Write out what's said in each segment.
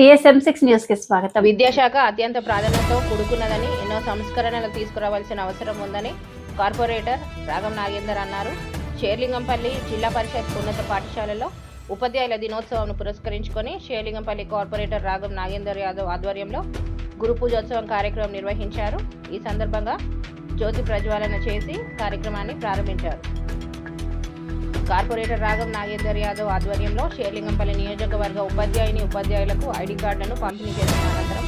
TSM six న్యూస్కి స్వాగతం. విద్యాశాఖ అత్యంత ప్రాధాన్యతతో కూడుకున్నదని ఎన్నో సంస్కరణలు తీసుకురావాల్సిన అవసరం ఉందని కార్పొరేటర్ రాగం నాగేందర్ అన్నారు. షేర్లింగంపల్లి జిల్లా పరిషత్ ఉన్నత పాఠశాలలో ఉపాధ్యాయుల దినోత్సవం పురస్కరించుకొని షేర్లింగంపల్లి కార్పొరేటర్ రాగం నాగేందర్ యాదవ్ ఆధ్వర్యంలో గురు పూజోత్సవం కార్యక్రమం నిర్వహించారు. ఈ సందర్భంగా జ్యోతి ప్రజ్వాలన చేసి కార్యక్రమాన్ని ప్రారంభించారు. కార్పొరేటర్ రాగం నాగేందర్ యాదవ్ ఆధ్వర్యంలో షేర్లింగంపల్లి నియోజకవర్గ ఉపాధ్యాయుని ఉపాధ్యాయులకు ఐడి కార్డులను పంపిణీ చేసిన అనంతరం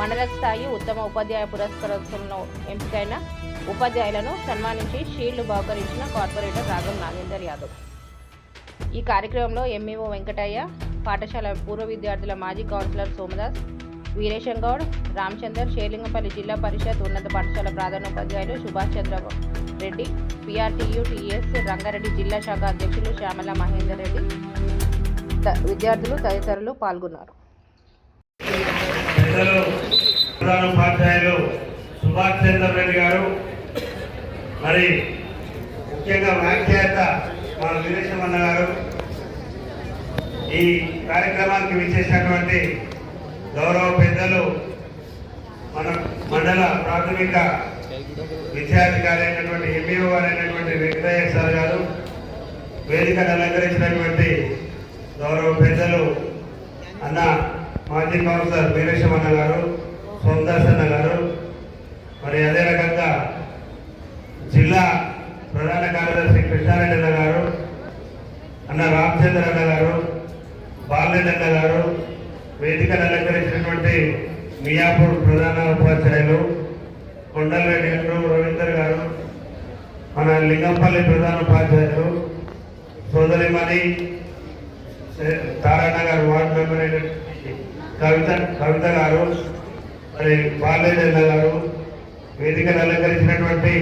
మండల స్థాయి ఉత్తమ ఉపాధ్యాయ పురస్కారోత్సవంలో ఎంపికైన ఉపాధ్యాయులను సన్మానించి షీల్డ్ బహుకరించిన కార్పొరేటర్ రాగం నాగేందర్ యాదవ్. ఈ కార్యక్రమంలో ఎంఈఓ వెంకటయ్య పాఠశాల పూర్వ విద్యార్థుల మాజీ కౌన్సిలర్ సోమదాస్ వీరేశం గౌడ్ రామచందర్ షేర్లింగంపల్లి జిల్లా పరిషత్ ఉన్నత పాఠశాల ప్రధానోపాధ్యాయులు సుభాష్ చంద్ర రెడ్డి పిఆర్టీయు టీఎస్ రంగారెడ్డి జిల్లా శాఖ అధ్యక్షులు శ్యామల మహేందర్ రెడ్డి. విద్యార్థులు తదితరులు పాల్గొన్నారు. పెద్దలు ప్రధాన ఉపాధ్యాయులు సుభాష్ చంద్ర గారు మరి ముఖ్యంగా వ్యాఖ్యాత మన వీరేశమన్న గారు ఈ కార్యక్రమానికి విచ్చేసినటువంటి గౌరవ పెద్దలు మన మండల ప్రాథమిక విద్యాధికారి అయినటువంటి ఎంఈఓ గారు అయినటువంటి వెంకటయ్య సార్ గారు వేదికను అలంకరించినటువంటి గౌరవ పెద్దలు అన్న మాజీ కౌన్సిలర్ వీరేశం అన్న గారు సోమదాసన్న గారు మరి అదే రకంగా జిల్లా ప్రధాన కార్యదర్శి కృష్ణారెడ్డి అన్న గారు అన్న రామచంద్ర అన్న గారు బాలరెడ్డి అన్న గారు వేదికను అలంకరించినటువంటి మియాపూర్ ప్రధాన ఉపాధ్యాయులు కొండలరెడ్డి గారు రవీందర్ గారు మన లింగంపల్లి ప్రధాన ఉపాధ్యాయులు సోదరిమణి తారాణ గారు వార్డు మెంబర్ కవిత కవిత గారు మరి బాలేజన్న గారు వేదికను అలంకరించినటువంటి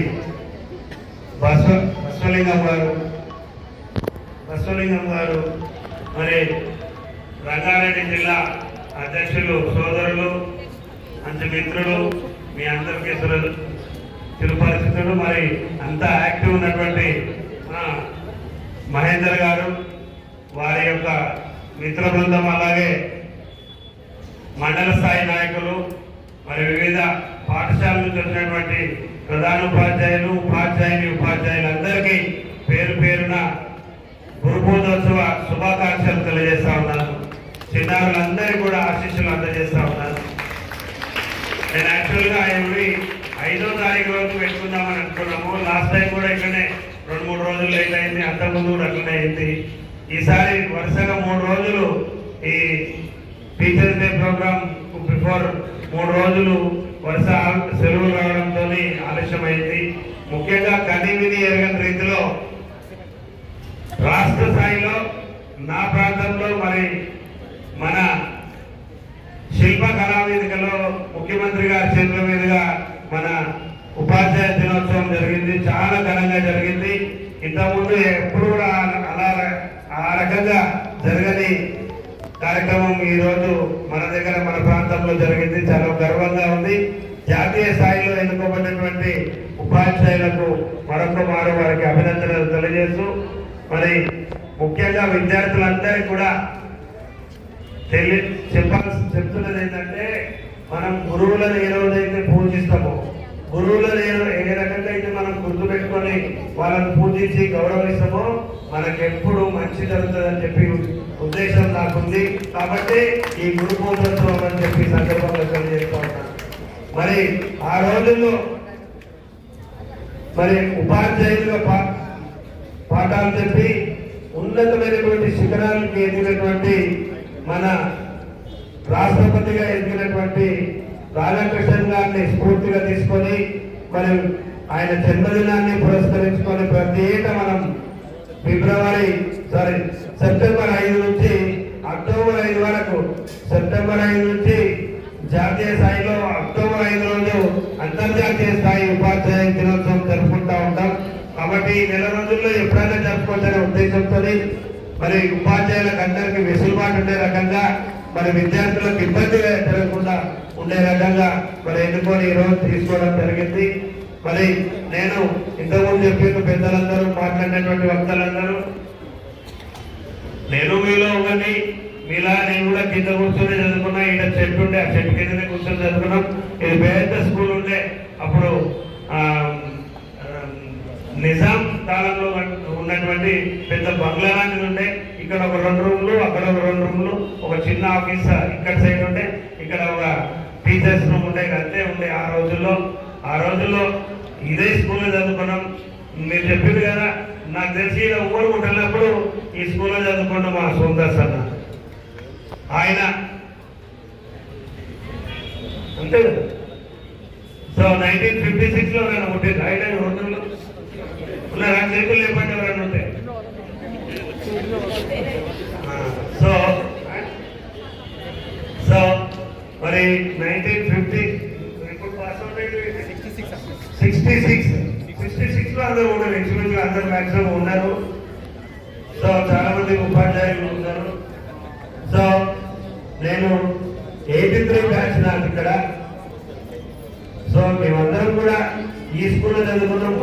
బస్వ బస్వలింగం గారు బస్వలింగం గారు మరి రంగారెడ్డి జిల్లా అధ్యక్షులు సోదరులు మంచి మిత్రులు మీ అందరికీ సుర- చిరుపరిచితులు మరి అంత యాక్టివ్ ఉన్నటువంటి మహేందర్ గారు వారి యొక్క మిత్ర బృందం అలాగే మండల స్థాయి నాయకులు మరి వివిధ పాఠశాల నుంచి వచ్చినటువంటి ప్రధానోపాధ్యాయులు ఉపాధ్యాయుని ఉపాధ్యాయులందరికీ పేరు పేరున గురుబోధోత్సవ శుభాకాంక్షలు తెలియజేస్తా ఉన్నాను. చిన్నారులందరూ కూడా ఆశీస్సులు అందజేస్తా ఉన్నారు. నేను యాక్చువల్గా ఎవ్రీ ఐదో తారీఖు వరకు పెట్టుకుందామని అనుకున్నాము. లాస్ట్ టైం కూడా ఇక్కడనే రెండు మూడు రోజులు లేట్ అయింది. అంతకుముందు కూడా అట్లనే అయింది. ఈసారి వరుసగా మూడు రోజులు ఈ టీచర్స్ డే ప్రోగ్రామ్ బిఫోర్ మూడు రోజులు వరుస సెలవులు రావడంతో ఆలస్యమైంది. ముఖ్యంగా కని విని ఎరగని రీతిలో రాష్ట్ర స్థాయిలో నా ప్రాంతంలో మరి మన శిల్ప కళావేదికలో ముఖ్యమంత్రి గారి చేతుల మీదుగా మన ఉపాధ్యాయ దినోత్సవం జరిగింది. చాలా ఘనంగా జరిగింది. ఇంతకుముందు ఎప్పుడు కూడా అలా ఆ రకంగా జరగని కార్యక్రమం ఈరోజు మన దగ్గర మన ప్రాంతంలో జరిగింది. చాలా గర్వంగా ఉంది. జాతీయ స్థాయిలో ఎన్నుకోబడినటువంటి ఉపాధ్యాయులకు మరొక మారు వారికి అభినందనలు తెలియజేస్తూ మరి ముఖ్యంగా విద్యార్థులందరికీ కూడా తెలియ చెప్పాల్సి చెప్తున్నది ఏంటంటే మనం గురువులను ఏ రోజైతే పూజిస్తామో గురువులను ఏ ఏ రకంగా అయితే మనం గుర్తుపెట్టుకొని వాళ్ళని పూజించి గౌరవిస్తామో మనకెప్పుడు మంచి జరుగుతుందని చెప్పి ఉద్దేశం నాకుంది. కాబట్టి ఈ గురు పూజోత్సవం అని చెప్పి సందర్భంగా తెలియజేస్తా ఉన్నాను మరి ఆ రోజుల్లో మరి ఉపాధ్యాయులుగా పా పాఠాలు చెప్పి ఉన్నతమైనటువంటి శిఖరాలకు ఎదిగినటువంటి మన రాష్ట్రపతిగా ఎదిగినటువంటి రాధాకృష్ణన్ గారిని స్ఫూర్తిగా తీసుకొని మరి ఆయన జన్మదినాన్ని పురస్కరించుకొని ప్రతి ఏటా మనం ఫిబ్రవరి సారీ సెప్టెంబర్ ఐదు నుంచి అక్టోబర్ ఐదు వరకు సెప్టెంబర్ ఐదు నుంచి జాతీయ స్థాయిలో అక్టోబర్ ఐదు రోజు అంతర్జాతీయ స్థాయి ఉపాధ్యాయ దినోత్సవం జరుపుకుంటా ఉంటాం. కాబట్టి నెల రోజుల్లో ఎప్పుడైనా జరుపుకోవచ్చనే ఉద్దేశంతో మరి ఉపాధ్యాయులకు అందరికీ వెసులుబాటు ఉండే రకంగా మరి విద్యార్థులకు ఇబ్బంది జరగకుండా ఉండే రకంగా మరి ఎన్నుకొని ఈరోజు తీసుకోవడం జరిగింది. మరి నేను ఇంతకుముందు చెప్పిన పెద్దలందరూ మాట్లాడినటువంటి వక్తలందరూ నేను మీలో ఉండండి మీలా నేను కూడా కింద కూర్చొని చదువుకున్నా ఇక్కడ చెట్టు ఉండే ఆ చెట్టు కిందనే కూర్చొని చదువుకున్నాం. ఇది పెద్ద స్కూల్ ఉండే అప్పుడు నిజాం కాలంలో ఉన్నటువంటి పెద్ద బంగ్లా లాంటిది ఉండే. ఇక్కడ ఒక రెండు రూమ్లు అక్కడ ఒక రెండు రూమ్లు ఒక చిన్న ఆఫీస్ ఇక్కడ సైడ్ ఉండే. ఇక్కడ ఒక టీచర్స్ రూమ్ ఉండే అంతే ఉండే ఆ రోజుల్లో. ఆ రోజుల్లో ఇదే స్కూల్లో చదువుకున్నాం. మీరు చెప్పింది కదా నాకు తెలిసి ఇలా ఊరుకుంటున్నప్పుడు ఈ స్కూల్లో చదువుకున్న మా సుందర్స్ అన్న ఆయన అంతే కదా. సో నైన్టీన్ ఫిఫ్టీ సిక్స్లో నేను పుట్టింది ఆయన రెండు ఉన్నారా? చేతులు లేపండి ఉంటే సో సో మరి నైన్టీన్ ఫిఫ్టీ ఇప్పుడు pass out sixty six sixty సిక్స్లో అందరూ ఉన్నారు ఇంచుమించు అందరు మ్యాక్సిమం ఉన్నారు. సో చాలా మంది ఉపాధ్యాయులు ఉన్నారు. సో నేను ఎయిటీ త్రీ బ్యాచ్ నాకు ఇక్కడ. సో మేమందరం కూడా ఈ స్కూల్లో చదువుకున్నాం